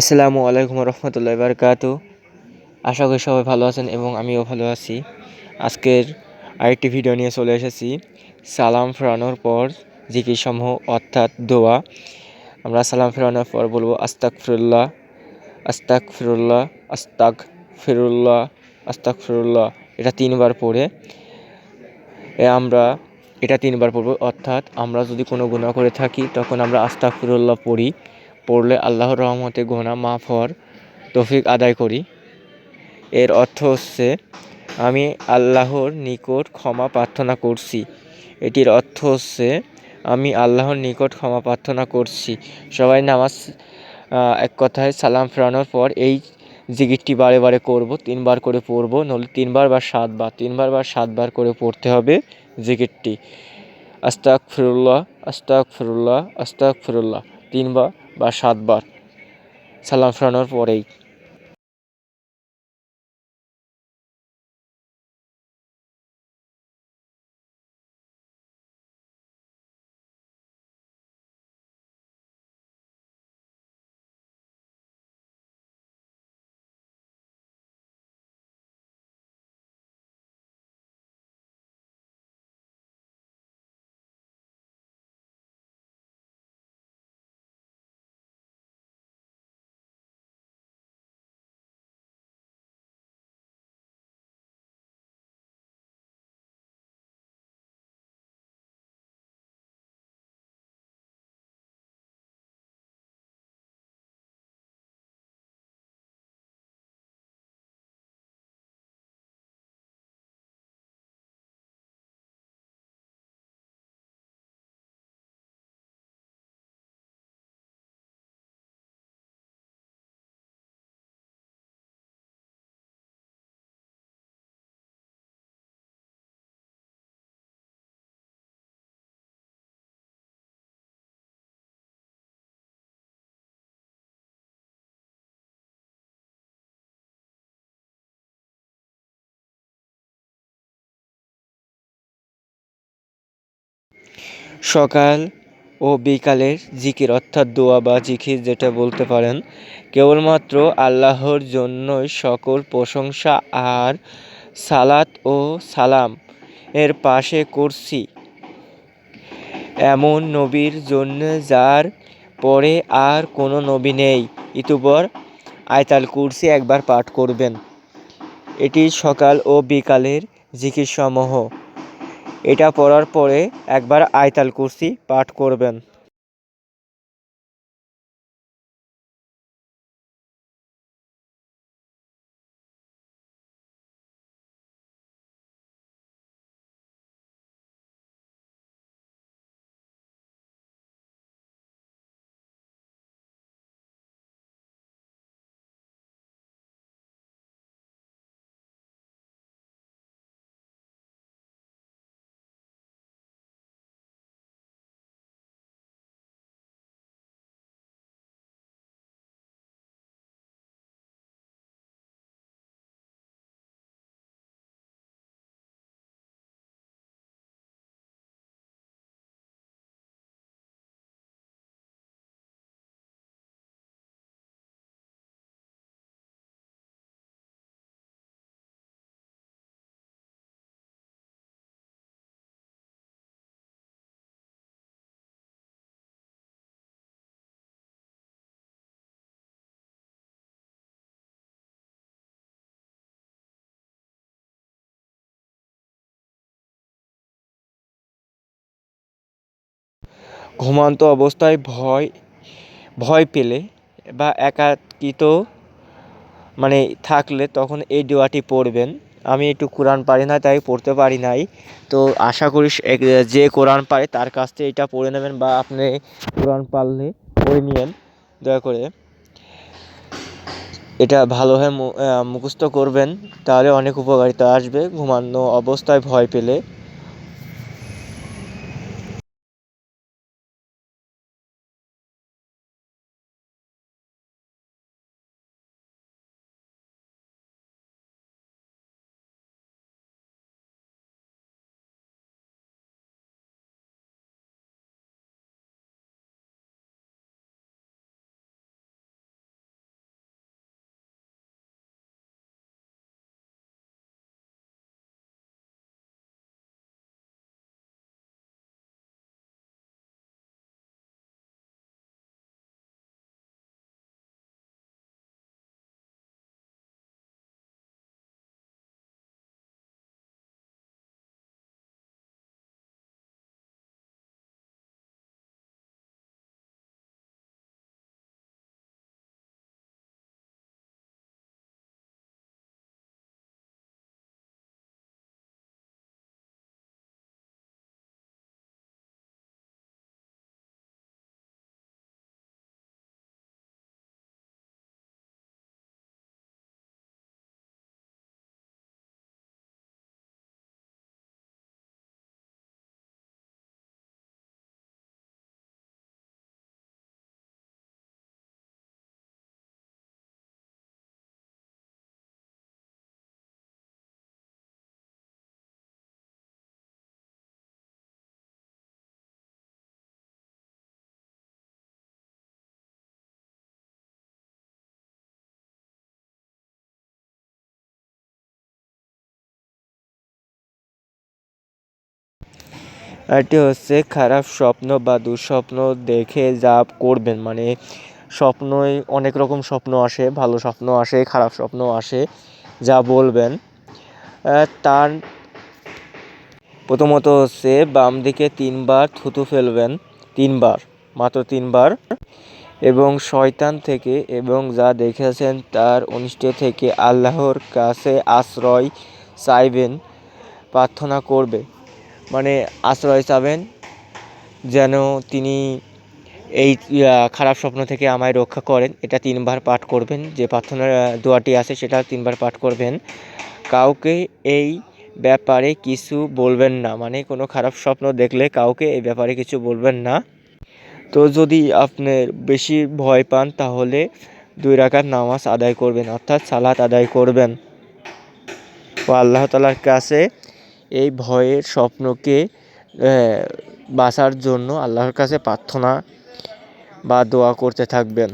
আসসালামু আলাইকুম রহমতুল্লাহ বারকাত। আশা করি সবাই ভালো আছেন এবং আমিও ভালো আছি। আজকের আরেকটি ভিডিও নিয়ে চলে এসেছি। সালাম ফেরানোর পর জিকির সমূহ অর্থাৎ দোয়া। আমরা সালাম ফেরানোর পর বলব আস্তাক ফিরুল্লাহ আস্তাক ফিরুল্লাহ আস্তাক ফিরুল্লাহ আস্তাক ফিরুল্লাহ এটা তিনবার পড়ে। আমরা, এটা তিনবার পড়ব। অর্থাৎ আমরা যদি কোনো গুণা করে থাকি, তখন আমরা আস্তাক ফিরুল্লাহ পড়ি। পড়লে আল্লাহর রহমতে গোনা মাফ হওয়ার তৌফিক আদায় করি। এর অর্থ হচ্ছে, আমি আল্লাহর নিকট ক্ষমা প্রার্থনা করছি। এটির অর্থ হচ্ছে, আমি আল্লাহর নিকট ক্ষমা প্রার্থনা করছি। সবাই নামাজ এক কথায় সালাম ফেরানোর পর এই জিগিরটি বারে বারে করব, তিনবার করে পড়ব নলে তিনবার বা সাতবার, তিনবার বা সাতবার করে পড়তে হবে জিগিরটি আস্তাক ফিরুল্লাহ আস্তাক ফিরুল্লাহ আস্তাক ফিরুল্লাহ তিনবার বা সাতবার সালাম ফেরানোর পরেই। সকাল ও বিকালের জিকির, অর্থাৎ দোয়া বা জিকির যেটা বলতে পারেন, কেবলমাত্র আল্লাহর জন্যই সকল প্রশংসা আর সালাত ও সালাম এর পাশে করছি এমন নবীর জন্য যার পরে আর কোনো নবী নেই। ইতুপর আয়তাল কুরসি একবার পাঠ করবেন। এটি সকাল ও বিকালের জিকির সমূহ এটা পড়ার পরে একবার আয়তাল কুরসি পাঠ করবেন। ঘুমান্ত অবস্থায় ভয় ভয় পেলে বা একাকিত মানে থাকলে তখন এই দোয়াটি পড়বেন। আমি একটু কোরআন পারি না, তাই পড়তে পারি নাই। তো আশা করি যে কোরআন পারে তার কাছ থেকে এটা পড়ে নেবেন বা আপনি কোরআন পারলে পড়ে নিয়েন। দয়া করে এটা ভালোভাবে মুখস্থ করবেন, তাহলে অনেক উপকারিতা আসবে। ঘুমানো অবস্থায় ভয় পেলে এটি হচ্ছে খারাপ স্বপ্ন বা দুঃস্বপ্ন দেখে যা করবেন। মানে স্বপ্নই অনেক রকম স্বপ্ন আসে, ভালো স্বপ্ন আসে, খারাপ স্বপ্ন আসে, যা বলবেন। তার প্রথমত হচ্ছে বাম দিকে তিনবার থুতু ফেলবেন, তিনবার, মাত্র তিনবার। এবং শয়তান থেকে এবং যা দেখেছেন তার অনিষ্ট থেকে আল্লাহর কাছে আশ্রয় চাইবেন, প্রার্থনা করবে। মানে আশ্রয় চাবেন, যেন তিনি এই খারাপ স্বপ্ন থেকে আমায় রক্ষা করেন। এটা তিনবার পাঠ করবেন, যে প্রার্থনার দোয়াটি আছে সেটা তিনবার পাঠ করবেন। কাউকে এই ব্যাপারে কিছু বলবেন না মানে কোনো খারাপ স্বপ্ন দেখলে কাউকে এই ব্যাপারে কিছু বলবেন না। তো যদি আপনি বেশি ভয় পান, তাহলে দুই রাকাত নামাজ আদায় করবেন, অর্থাৎ সালাত আদায় করবেন। ও আল্লাহ তালার কাছে এই ভয়ের স্বপ্নকে বাঁচার জন্য আল্লাহর কাছে প্রার্থনা বা দোয়া করতে থাকবেন।